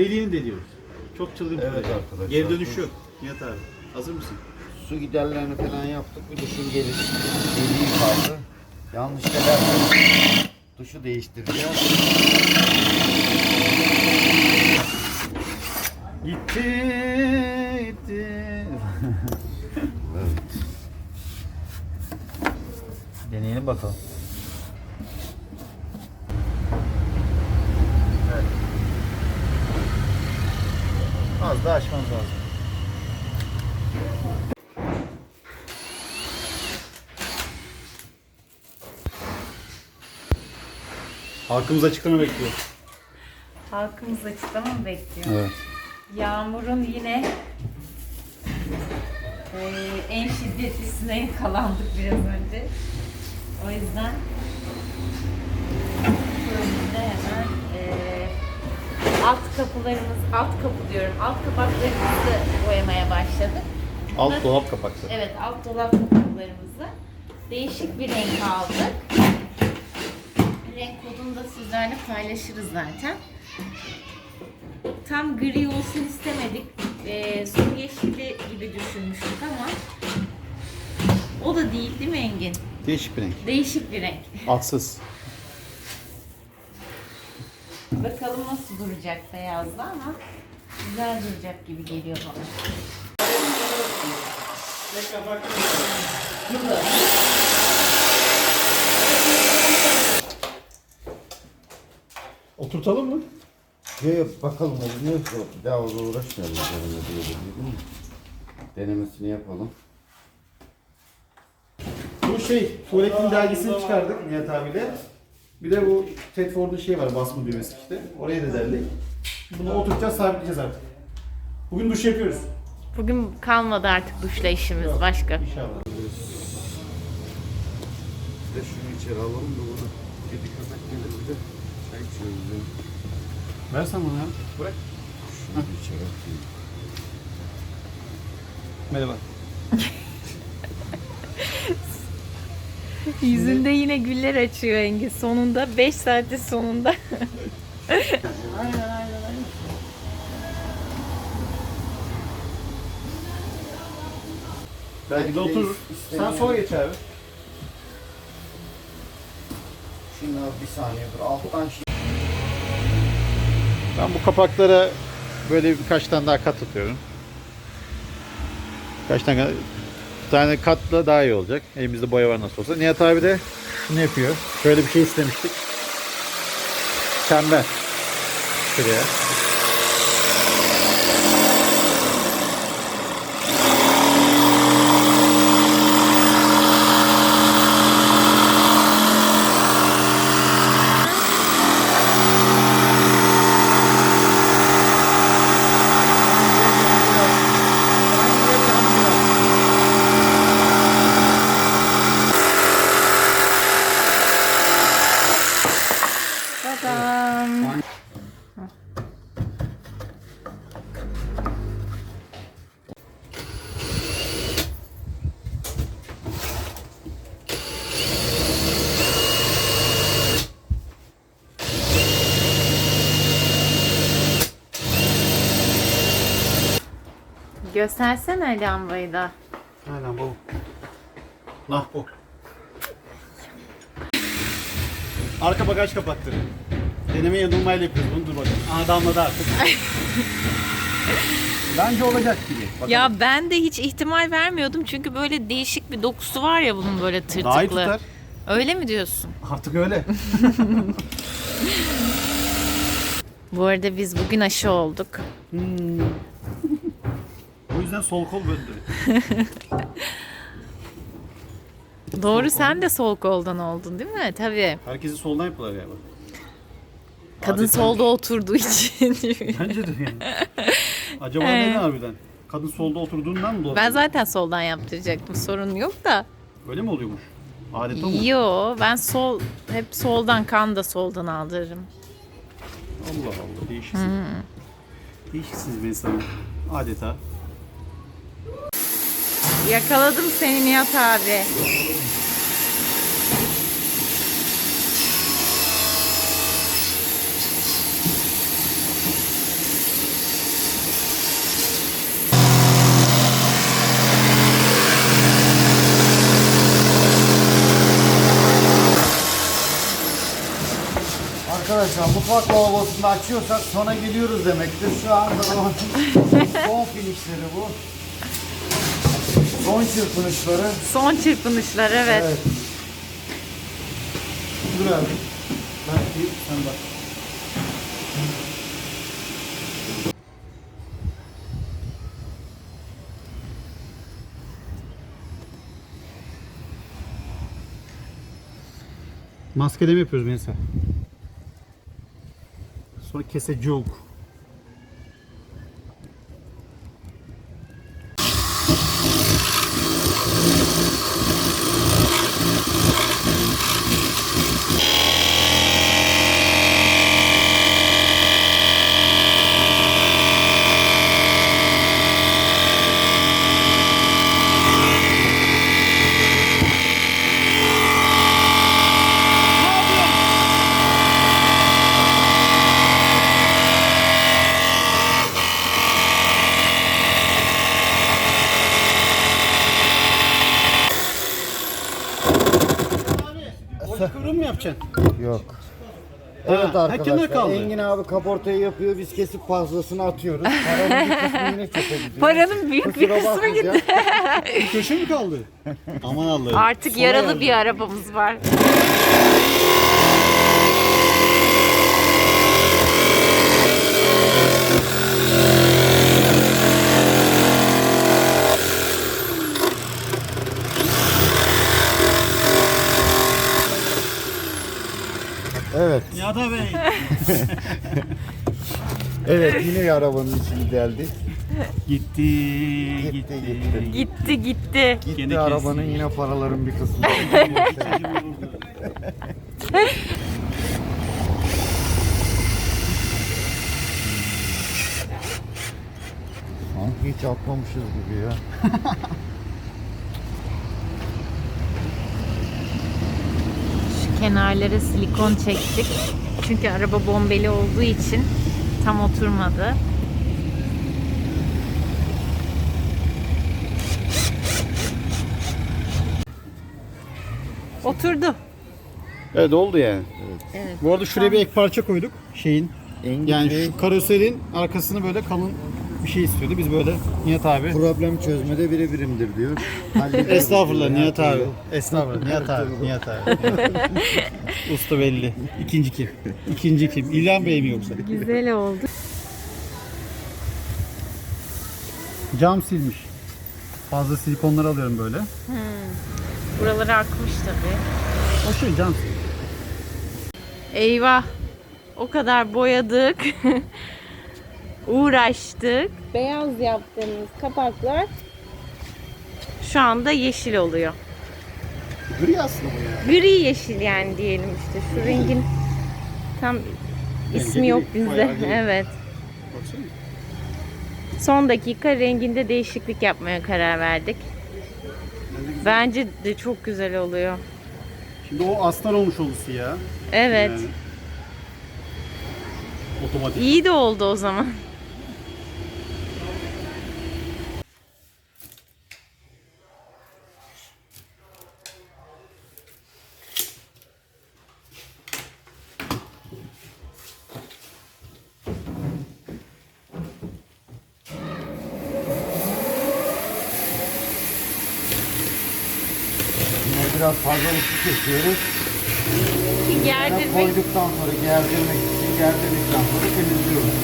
deliğini deliyoruz. Çok çılgın bir Evet proje. arkadaşlar. Geri dönüş yok. Nihat abi. Hazır mısın? Su giderlerini falan yaptık. Bir duşun geliş deliği kaldı. Yanlış giderse duşu değiştireceğiz. Gitti, gitti. evet. Deneyelim bakalım. Az daha açmamız lazım. Halkımız açıklama bekliyor. Halkımız açıklama mı bekliyor? Evet. Yağmurun yine eee, en şiddetlisine yakalandık biraz önce. O yüzden önümüzde hemen eee, alt kapılarımız, alt kapı diyorum, alt kapaklarımızı boyamaya başladık. Alt dolap kapakları. Evet, alt dolap kapaklarımızı değişik bir renk aldık. Renk kodunu da sizlerle paylaşırız zaten. Tam gri olsun istemedik. Ee, su yeşili gibi düşünmüştük ama o da değil değil mi Engin? Değişik bir renk. Değişik bir renk. Altsız. Bakalım nasıl duracak beyazda ama güzel duracak gibi geliyor bana. Oturtalım mı? Yok bakalım oluyor. Bir daha orada uğraşmayalım. Üzerine diye değil mi? Denemesini yapalım. Bu şey, tuvaletin dergisini çıkardık Nihat abiyle. Bir de bu Tedford'un şey var, basma düğmesi işte. Oraya da derdik. Bunu oturtacağız, sabitleyeceğiz artık. Bugün duş yapıyoruz. Bugün kalmadı artık duşla işimiz Yok. başka. İnşallah. Bir de şunu içeri alalım da bunu. Kedi köpek gelir bir de çay içiyoruz. ya. Versen bana ya. Bırak. Şunu içeri atayım. Merhaba. Yüzünde yine güller açıyor Engin sonunda 5 saatin sonunda. Aynen aynen aynen. Belki de oturur. Sen sola geç abi. Şunu bir saniye dur. Alttan şey. Ben bu kapaklara böyle birkaç tane daha kat atıyorum. Kaç tane tane katla daha iyi olacak. Elimizde boya var nasıl olsa. Nihat abi de şunu yapıyor. Şöyle bir şey istemiştik. Çember. Şuraya. Tadam. Göstersene lambayı da. Aynen bu. Nah bu. Arka bagaj kapattı. Deneme yanılmayla yapıyoruz bunu dur bakalım. Aha damladı artık. Bence olacak gibi. Bakalım. Ya ben de hiç ihtimal vermiyordum çünkü böyle değişik bir dokusu var ya bunun böyle tırtıklı. Daha iyi tutar. Öyle mi diyorsun? Artık öyle. Bu arada biz bugün aşı olduk. O yüzden sol kol böndü. Doğru sen de sol koldan oldun değil mi? Tabii. Herkesi soldan yapıyorlar galiba. Kadın Adeta- solda oturduğu için. Bence de yani. Acaba Evet. neden harbiden? Kadın solda oturduğundan mı dolayı? ben zaten soldan yaptıracaktım sorun yok da. Öyle mi oluyormuş? Adet o mu? Yo ben sol hep soldan kan da soldan aldırırım. Allah Allah değişiksin. Değişiksiniz bir insanım. Adeta. Yakaladım seni Nihat abi. Arkadaşlar mutfak lavabosunu açıyorsak sona geliyoruz demektir. Şu anda son, finişleri bu. Son çırpınışları. Son çırpınışlar evet. Evet. Dur abi. Belki sen bak. Maskeleme yapıyoruz Melisa. Sonra kesecek. Orta kıvrım mı yapacaksın? Yok. Evet Ha, arkadaşlar. kaldı. Engin abi kaportayı yapıyor. Biz kesip fazlasını atıyoruz. Paranın bir kısmı yine çöpe gidiyor. Paranın büyük bir Kusura kısmı bakmayacağım. gitti. Bir köşe mi kaldı? Aman Allah'ım. Artık Sonra yaralı yardım. bir arabamız var. Evet. Ya da Bey. Evet yine bir arabanın içine geldi. Gitti, Gitti gitti. Gitti gitti. Gitti Gene arabanın kesti. yine paraların bir kısmı. Sanki hiç atmamışız gibi ya. Şu kenarlara silikon çektik. Çünkü araba bombeli olduğu için tam oturmadı. Oturdu. Evet oldu yani. Evet. Bu arada şuraya bir ek parça koyduk şeyin. Engin Yani şu karoserin arkasını böyle kalın bir şey istiyordu. Biz böyle Nihat abi. problem çözmede birebirimdir diyor. Hallediyoruz Estağfurullah diyor. Nihat abi. Estağfurullah Nihat abi. Nihat abi. Usta belli. İkinci kim? İkinci kim? İlhan Bey mi yoksa? Güzel oldu. Cam silmiş. Fazla silikonları alıyorum böyle. Buraları akmış tabii. O şey cam sil. Eyvah. O kadar boyadık. Uğraştık. Beyaz yaptığımız kapaklar şu anda yeşil oluyor. Gri aslında bu ya. Gri yeşil yani diyelim işte. Şu rengin tam ismi yok bizde. Evet. Son dakika renginde değişiklik yapmaya karar verdik. Bence de çok güzel oluyor. Şimdi o astar olmuş oldu ya. Evet. Yani. Otomatik. İyi de oldu o zaman. Biraz fazla ısı kesiyoruz. Ki gerdirmek koyduktan sonra gerdirmek için gerdirdikten sonra temizliyoruz.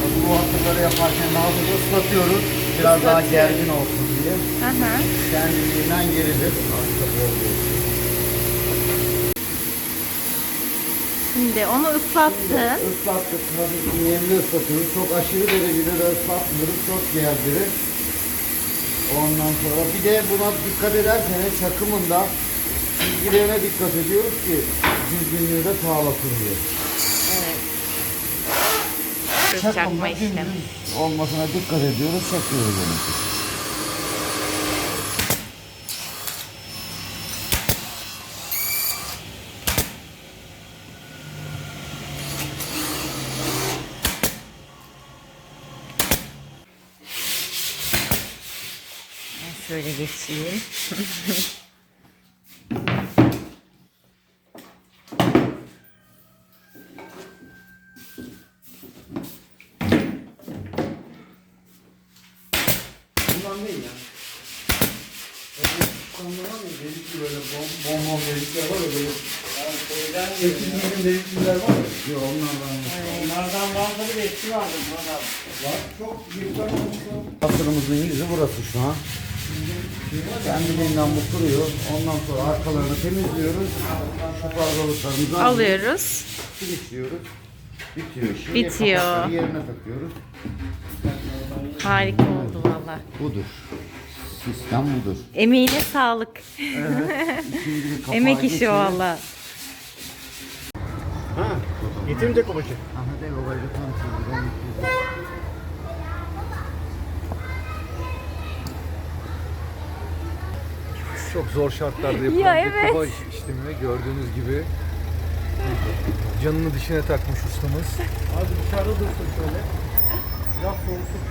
Tabii bu hatırları yaparken daha ıslatıyoruz. Biraz daha gergin olsun diye. Hı. Kendiliğinden gerilir. Şimdi onu ıslattın. Islattık. Hafif nemli ıslatıyoruz. Çok aşırı derecede de ıslatmıyoruz. Çok gerdirir. Ondan sonra bir de buna dikkat ederseniz çakımında çizgilerine dikkat ediyoruz ki düzgünlüğü de sağlasın diye. Evet. Çakma işlemi. olmasına dikkat ediyoruz. Çakıyoruz onu. birisiyim. Bundan değil ya. Konuda var ya delikli böyle bom bom delikler var böyle. Yani şeyden var ya. Yok onlardan yok. Onlardan vardır bir etki vardır. Var çok yırtlar olmuşlar. Yüzü burası şu an. Kendiliğinden bu kuruyor. Ondan sonra arkalarını temizliyoruz. Şu fazlalıklarımızı Alıyoruz. Kilitliyoruz. Bitiyor işi. Bitiyor. Kapakları yerine takıyoruz. Harika oldu valla. Budur. Sistem budur. Emeğine sağlık. Kapağı Emek işi valla. Ha. Getirince kolaçı. Aha de babayla tam çizgiden geçiyor. Çok zor şartlarda yapılan Ya bir evet. kumaş işlemi gördüğünüz gibi canını dişine takmış ustamız. Az dışarıda dursun şöyle. Biraz soğusun.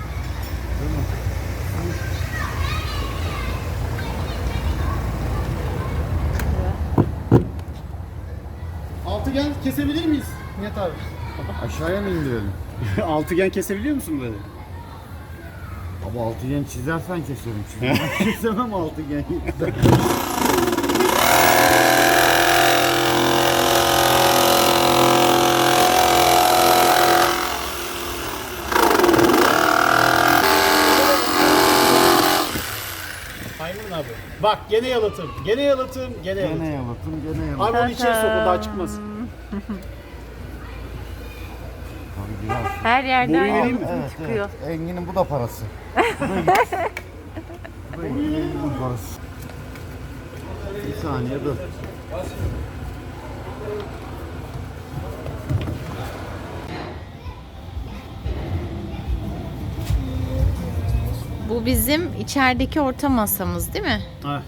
Altıgen kesebilir miyiz Nihat abi? Aşağıya mı indirelim? Altıgen kesebiliyor musun böyle? Ama altıgen çizersen keserim. Çizemem, kesemem altıgen. Aynen abi. Bak gene yalıtım, gene yalıtım, gene yalıtım. gene yalatım, gene yalatım. Abi onu içeri sokun daha çıkmaz. Her yerden vereyim mi? yolum Evet, çıkıyor. evet. Engin'in bu da parası. Bu da. Bu Engin'in parası. Bir saniye dur. Bu bizim içerideki orta masamız değil mi? Ha.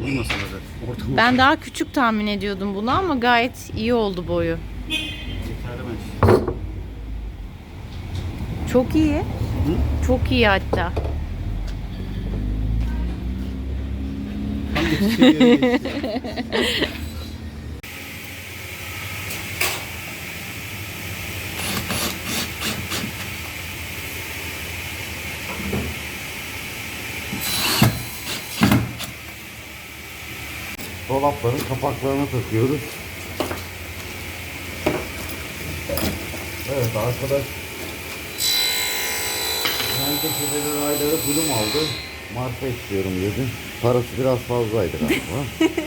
Bu olacak? Ortamı Ben daha küçük tahmin ediyordum bunu ama gayet iyi oldu boyu. yeterli bence. Çok iyi. Çok iyi hatta. Dolapların kapaklarını takıyoruz. Evet arkadaş. Köşeleri ayları bulum aldı. Marka istiyorum dedi. Parası biraz fazlaydı galiba.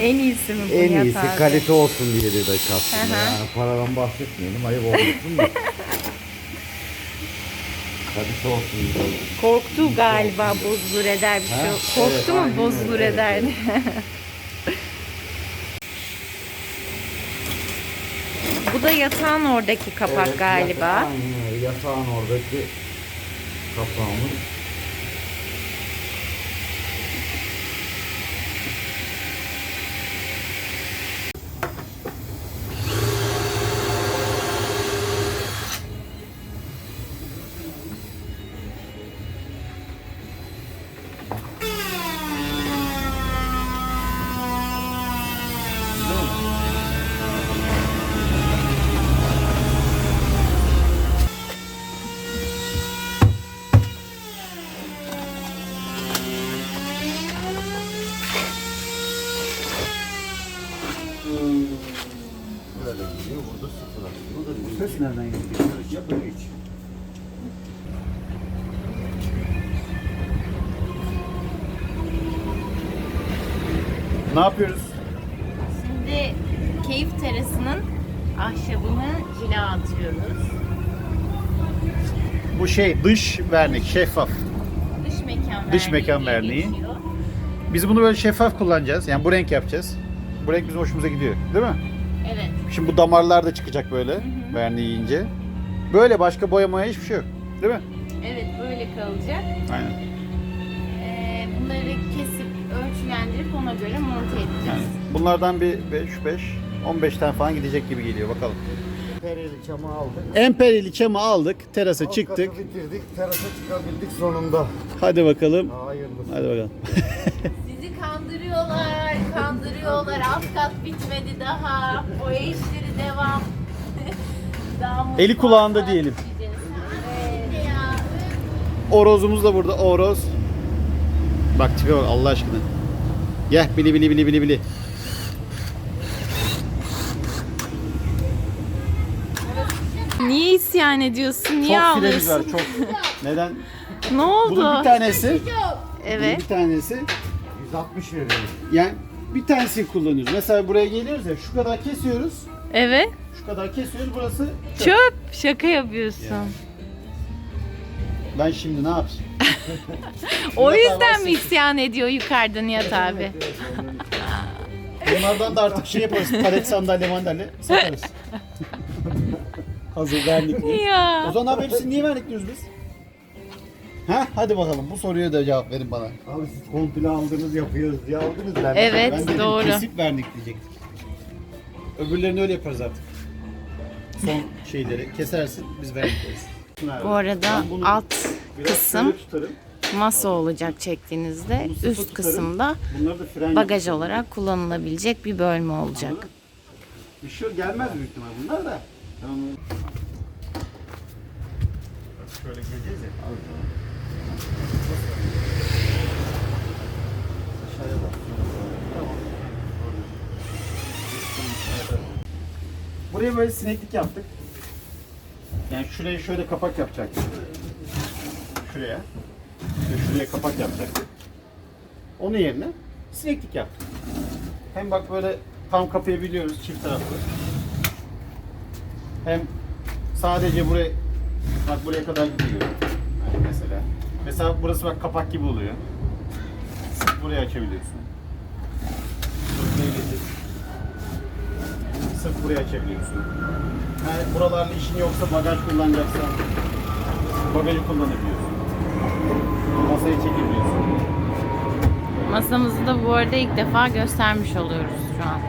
En iyisi mi bu en iyisi abi? kalite olsun diye dedi aslında. Yani paradan bahsetmeyelim ayıp olmasın da. kalite olsun diye. Korktu galiba bozulur eder bir şey. Korktu Evet, mu bozulur evet, eder. Bu da yatağın oradaki kapak Evet, galiba. Aynen. Yatağın oradaki kapağımız. Şey dış vernik, şeffaf. Dış mekan Dış verniği mekan diye verniği. geçiyor. Biz bunu böyle şeffaf kullanacağız. Yani bu renk yapacağız. Bu renk bizim hoşumuza gidiyor. Değil mi? Evet. Şimdi bu damarlar da çıkacak böyle verniği yiyince. Böyle başka boyamaya hiçbir şey yok. Değil mi? Evet böyle kalacak. Aynen. Ee, bunları kesip ölçülendirip ona göre monte edeceğiz. Bunlardan bir 5 5 15 tane falan gidecek gibi geliyor bakalım. Perili çamı aldık. Emperili çamı aldık, terasa Alt çıktık. katı bitirdik. Terasa çıkabildik sonunda. Hadi bakalım. Hayırlısı. Hadi bakalım. Sizi kandırıyorlar, kandırıyorlar. Alt kat bitmedi daha. O işleri devam. daha Eli kulağında diyelim. Evet. Orozumuz da burada. Oroz. Bak tipe bak Allah aşkına. Gel bili bili bili bili bili. Niye isyan ediyorsun? Niye çok filemiz var ağlıyorsun? çok. Neden? Ne oldu? Bunun bir tanesi, Evet. bir tanesi 160 verelim. yani bir tanesini kullanıyoruz. Mesela buraya geliyoruz ya şu kadar kesiyoruz. Evet. Şu kadar kesiyoruz burası çöp. Çöp. Şaka yapıyorsun. Ben şimdi ne yapayım? O yüzden mi isyan ediyor yukarıda Nihat abi? Bunlardan da artık şey yaparız. Palet sandalye mandalye satarız. Hazır vernikli. Ya. O zaman abi hepsini niye vernikliyoruz biz? Ha hadi bakalım bu soruya da cevap verin bana. Abi siz komple aldınız yapıyoruz diye aldınız ben. Evet ben dedim doğru. kesip vernikleyecektik. Öbürlerini öyle yaparız artık. Son şeyleri kesersin biz vernikleriz. Bu arada Ben bunu alt biraz kısım şöyle tutarım. masa olacak çektiğinizde Bunu sıfır üst tutarım. kısımda Bunları da fren bagaj yapacağım. olarak kullanılabilecek bir bölme olacak. Bir şey gelmez büyük ihtimal bunlar da. Şöyle. Buraya böyle sineklik yaptık. Yani şuraya şöyle kapak yapacaktık. Şuraya. Ve şuraya kapak yapacaktık. Onun yerine sineklik yaptık. Hem bak böyle tam kapayabiliyoruz çift taraflı. Hem sadece buraya bak buraya kadar gidiyor. Yani mesela. Mesela burası bak kapak gibi oluyor. Sırf burayı açabiliyorsun. Sırf burayı getir. Sırf burayı açabiliyorsun. Yani buralarla işin yoksa bagaj kullanacaksan bagajı kullanabiliyorsun. Masayı çekebiliyorsun. Masamızı da bu arada ilk defa göstermiş oluyoruz şu an.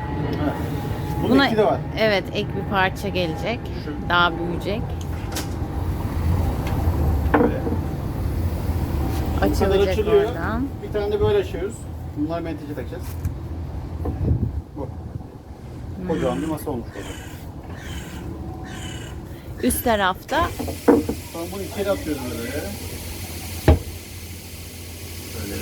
Evet. Bunun iki de var. Evet ek bir parça gelecek. Şu. Daha büyüyecek. Böyle. Açılacak açılıyor. oradan. Bir tane de böyle açıyoruz. Bunlar menteşe takacağız. Bu. Kocaman bir masa olmuş olacak. Üst tarafta Sonra bunu içeri atıyoruz böyle. Böyle.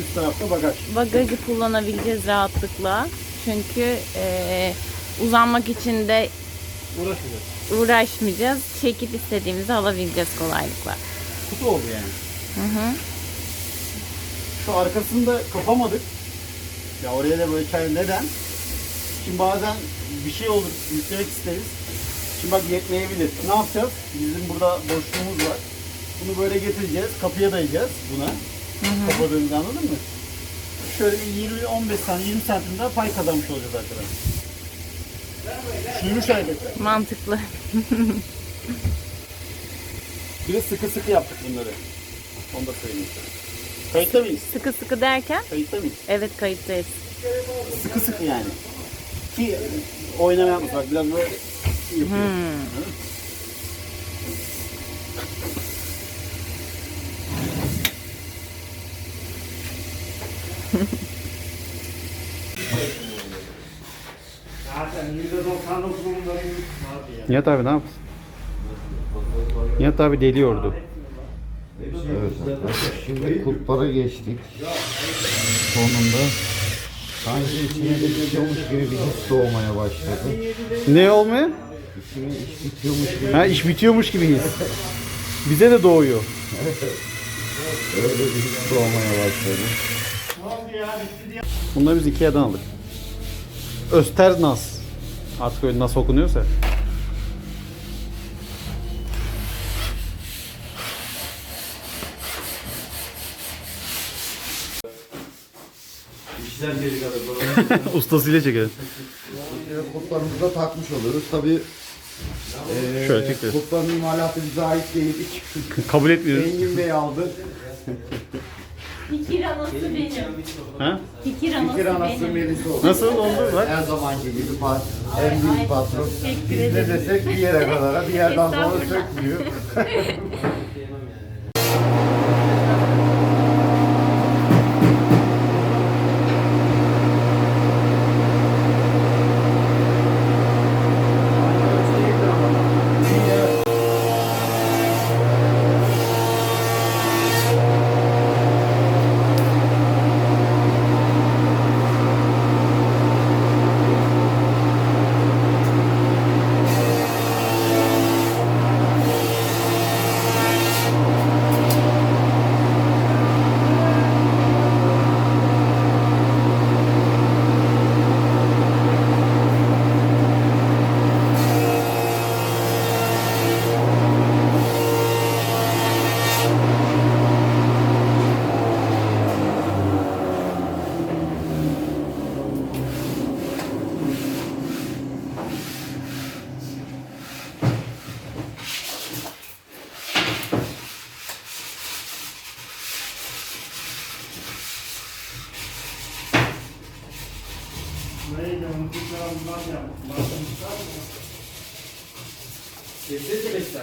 Üst tarafta bagaj. bagajı kullanabileceğiz rahatlıkla. Çünkü eee, uzanmak için de Uğraşmayacağız. uğraşmayacağız. Çekip istediğimizi alabileceğiz kolaylıkla. Kutu oldu yani. Hı hı. Şu arkasını da kapamadık. Ya oraya da böyle çay neden? Şimdi bazen bir şey olur, yüklemek isteriz. Şimdi bak yetmeyebilir. Ne yapacağız? Bizim burada boşluğumuz var. Bunu böyle getireceğiz, kapıya dayayacağız buna. Kapadığımızı anladın mı? Şöyle bir 20-15 santim, 20 santim daha pay kazanmış olacağız arkadaşlar. Suymuş elbette. Mantıklı. Bir de sıkı sıkı yaptık bunları. Onu da söyleyeyim. Kayıtta mıyız? Sıkı sıkı derken Kayıtta mıyız? evet kayıttayız. Sıkı sıkı yani. Ki oynama yapmış bak biraz böyle yapıyor. Zaten %99 bunların abi ya. Nihat abi ne yaptın? Nihat abi deliyordu. Evet. Şimdi kulplara geçtik. Sonunda sanki içine de bitiyormuş gibi bir his doğmaya başladı. Ne olmuyor? İçine iş bitiyormuş gibi Ha iş bitiyormuş gibiyiz. Bize de doğuyor. öyle bir his doğmaya başladı. Bunları biz Ikea'dan aldık. Östernaz. Artık öyle nasıl okunuyorsa. Ustasıyla çekelim. Kulplarımızı da takmış oluyoruz. Tabii eee Şöyle çekeriz. kulpların imalatı bize ait değil. Kabul etmiyoruz. Engin Bey aldı. Fikir anası benim. Ha? Fikir anası Fikir anası benim. Melis oldu. Nasıl oldu? Bak. Her zamanki gibi pat, en büyük patron. Teşekkür Biz ne ederim. desek bir yere kadar, bir yerden sonra Estağfurullah. sökmüyor.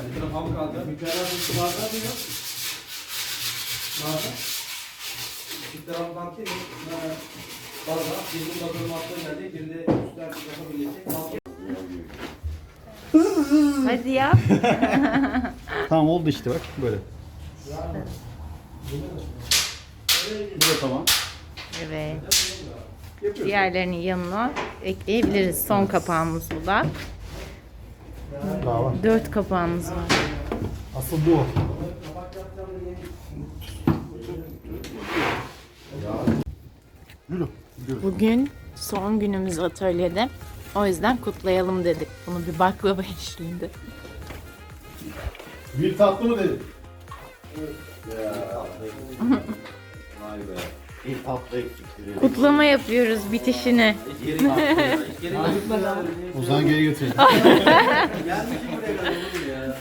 Bir tane pamuk aldı. Bir bu bardağı mı yok? Nerede? Bant değil mi? Bardak. Birinin bakırın altına geldi. Birinde üstten kafa birleşecek. Hadi yap. Tamam oldu işte bak böyle. Bu da tamam. Evet. Diğerlerinin yanına ekleyebiliriz. Son kapağımız bu da. Daha var. Dört kapağımız var. Asıl bu. Yürü. Bugün son günümüz atölyede. O yüzden kutlayalım dedik. Bunu bir baklava eşliğinde. Bir tatlı mı dedim? Vay be. Bir tatlı eksikleri. Kutlama yapıyoruz bitişini. Geri ya. Geri kalktı. O zaman geri götüreyim. Gelmiş ki buraya kadar.